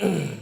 mm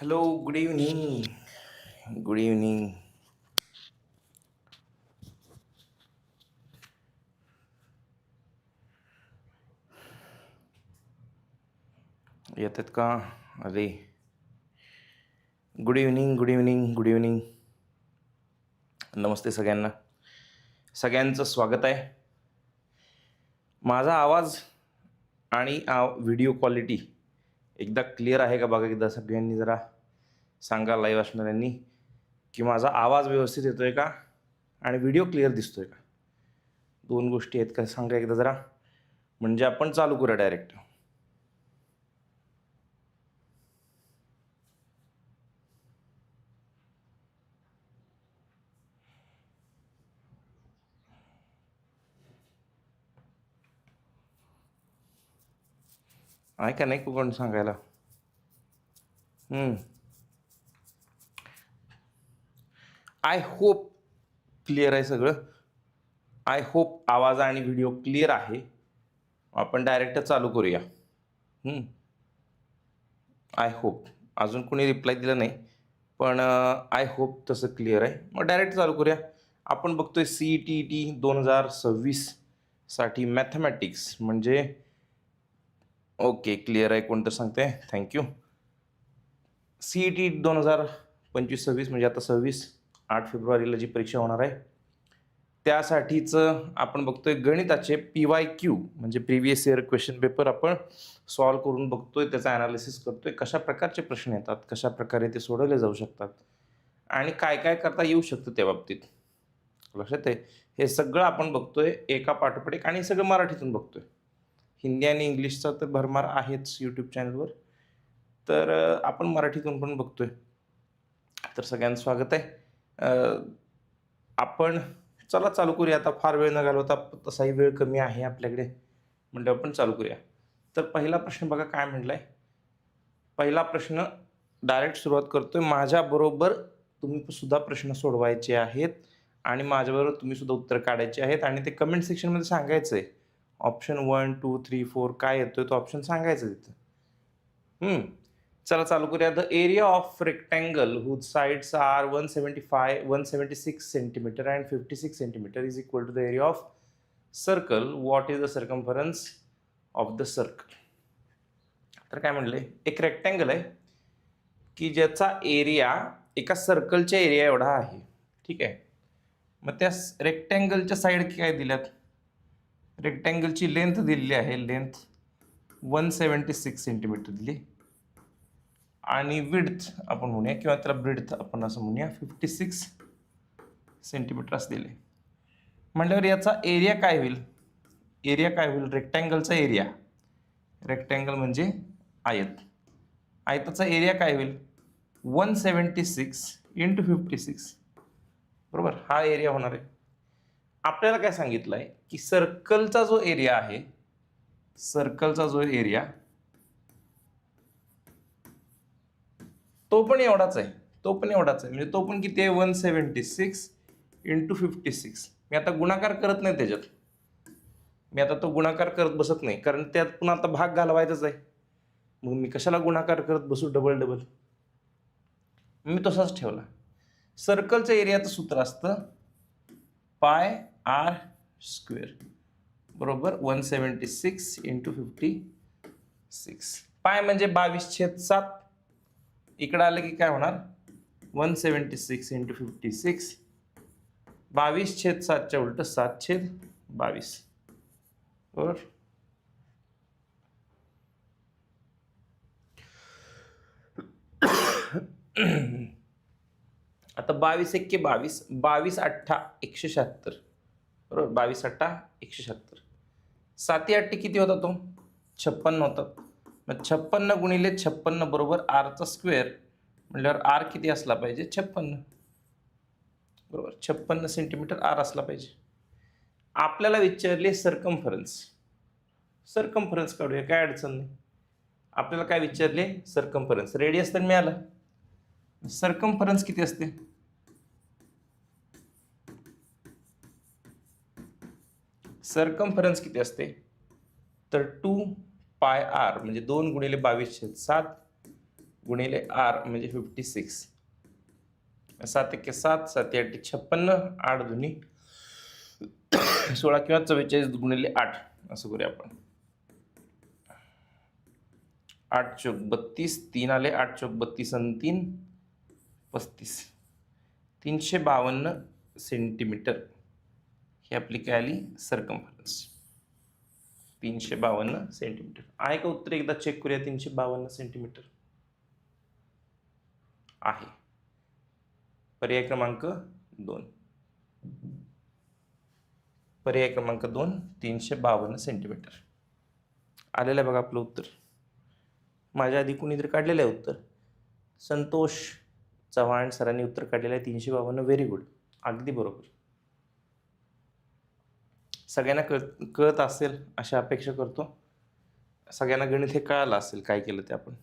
Hello good evening good evening येतात का? अरे. Good evening good evening good evening नमस्ते सगळ्यांना. सगळ्यांचं स्वागत आहे. माझा आवाज आणि व्हिडिओ क्वालिटी एकदा क्लिअर आहे का बघा एकदा सगळ्यांनी जरा? सांगा लाईव्ह असणाऱ्यांनी की माझा आवाज व्यवस्थित येतो आहे का? आणि व्हिडिओ क्लिअर दिसतो आहे का? दोन गोष्टी आहेत का? सांगा एकदा जरा. म्हणजे आपण चालू करूया डायरेक्ट आहे का नाही कोण सांगायला? आय होप क्लिअर आहे सगळं. आय होप आवाज आणि व्हिडिओ क्लिअर आहे. आपण डायरेक्ट चालू करूया. आय होप अजून कोणी रिप्लाय दिला नाही. पण आय होप तसं क्लिअर आहे. मग डायरेक्ट चालू करूया. आपण बघतोय सी टी टी दोन हजार सव्वीससाठी मॅथमॅटिक्स म्हणजे ओके क्लिअर आहे कोणतं सांगते थँक्यू सी ई टी दोन हजार पंचवीस सव्वीस म्हणजे आता सव्वीस. आठ फेब्रुवारीला जी परीक्षा होणार आहे त्यासाठीचं आपण बघतोय गणिताचे पी वाय क्यू म्हणजे प्रिव्हियस इयर क्वेश्चन पेपर आपण सॉल्व करून बघतोय त्याचा ॲनालिसिस करतोय कशा प्रकारचे प्रश्न येतात कशा प्रकारे ते सोडवले जाऊ शकतात आणि काय काय करता येऊ शकतं त्या बाबतीत. लक्षात आहे? हे सगळं आपण बघतोय एका पाठोपाठ एक आणि सगळं मराठीतून बघतोय. हिंदी आणि इंग्लिशचा तर भरमार आहेच यूट्यूब चॅनलवर तर आपण मराठीतून पण बघतोय. तर सगळ्यांचं स्वागत आहे. आपण चला चालू करूया. आता फार वेळ न घालवता तसाही वेळ कमी आहे आपल्याकडे. म्हणजे आपण चालू करूया. तर पहिला प्रश्न बघा काय म्हटला आहे पहिला प्रश्न डायरेक्ट सुरुवात करतोय. माझ्याबरोबर तुम्ही सुद्धा प्रश्न सोडवायचे आहेत आणि माझ्याबरोबर तुम्ही सुद्धा उत्तर काढायचे आहेत आणि ते कमेंट सेक्शनमध्ये सांगायचं आहे option one two three four काय येतोय तो ऑप्शन सांगायचं तिथं. चला चालू करूया. The area of rectangle whose sides are one seventy five one seventy six centimetre and fifty six centimetre is equal to the area of circle what is the circumference of the circle तर काय म्हणले? एक rectangle आहे की ज्याचा area एका सर्कलच्या area एवढा आहे. ठीक आहे? मग त्या रेक्टँगलच्या साईड काय दिल्यात? रेक्टँगलची लेंथ दिलेली आहे. Length one seventy six centimetre दिली. आणि विड्थ आपण म्हणूया किंवा त्याला ब्रिड्थ आपण असं म्हणूया फिफ्टी सिक्स सेंटीमीटर असं दिले म्हटल्यावर याचा एरिया काय होईल? एरिया काय होईल? रेक्टँगलचा एरिया रेक्टँगल म्हणजे आयत. आयताचा एरिया काय होईल? One seventy six into fifty six बरोबर? हा एरिया होणार आहे. आपल्याला काय सांगितलं आहे की सर्कलचा जो एरिया आहे सर्कलचा जो एरिया तो पण एवढाच आहे. तो पण एवढाच आहे. म्हणजे तो पण किती आहे? One seventy six into fifty six मी आता गुणाकार करत नाही त्याच्यात. मी आता तो गुणाकार करत बसत नाही. कारण त्यात पुन्हा आता भाग घालवायचाच आहे. मग मी कशाला गुणाकार करत बसू? डबल डबल मी तसाच ठेवला. सर्कलच्या एरियाचं सूत्र असतं पाय आर स्क्वेअर. बरोबर? One seventy six into fifty six pi म्हणजे बावीस छेद सात. इकडं आलं की काय होणार? One seventy six into fifty six बावीस छेद सातच्या उलट सात छेद बावीस. बरोबर? आता बावीस एक्के बावीस बावीस अठ्ठा एकशे शहात्तर. बरोबर? बावीस अठ्ठा एकशे शहात्तर. साती अठ्ठे किती होता तो? छप्पन्न होता. मग छप्पन्न गुणिले छप्पन्न बरोबर आरचा स्क्वेअर म्हटल्यावर आर किती असला पाहिजे? छप्पन्न. बरोबर? छप्पन्न सेंटीमीटर आर असला पाहिजे. आपल्याला विचारले सरकमफरन्स सरकमफरन्स काढूया काय अडचण नाही. आपल्याला काय विचारले? सरकमफरन्स रेडियस तर मिळालं. सरकमफरन्स किती असते? सरकमफरन्स किती असते? तर टू पाय आर म्हणजे दोन गुणिले बावीस छेद सात गुणिले आर म्हणजे फिफ्टी सिक्स सात एके सात सात आठ छप्पन्न आठ दोन्ही सोळा किंवा चव्वेचाळीस गुणिले आठ असं करूया आपण. आठ चौक बत्तीस तीन आले आठ चौक बत्तीस आणि तीन पस्तीस. तीनशे बावन्न सेंटीमीटर. ही आपली काय आली? सरकमफरन्स तीनशे बावन्न सेंटीमीटर आहे का उत्तर एकदा चेक करूया तीनशे बावन्न सेंटीमीटर आहे. पर्याय क्रमांक दोन. पर्याय क्रमांक दोन तीनशे बावन्न सेंटीमीटर आलेलं आहे बघा आपलं उत्तर. माझ्या आधी कुणीतरी काढलेलं आहे उत्तर. संतोष चव्हाण सरांनी उत्तर काढलेलं आहे तीनशे बावन्न व्हेरी गुड अगदी बरोबर. सगळ्यांना कळ कळत असेल अशा अपेक्षा करतो. सगळ्यांना गणित हे कळालं असेल काय केलं ते आपण.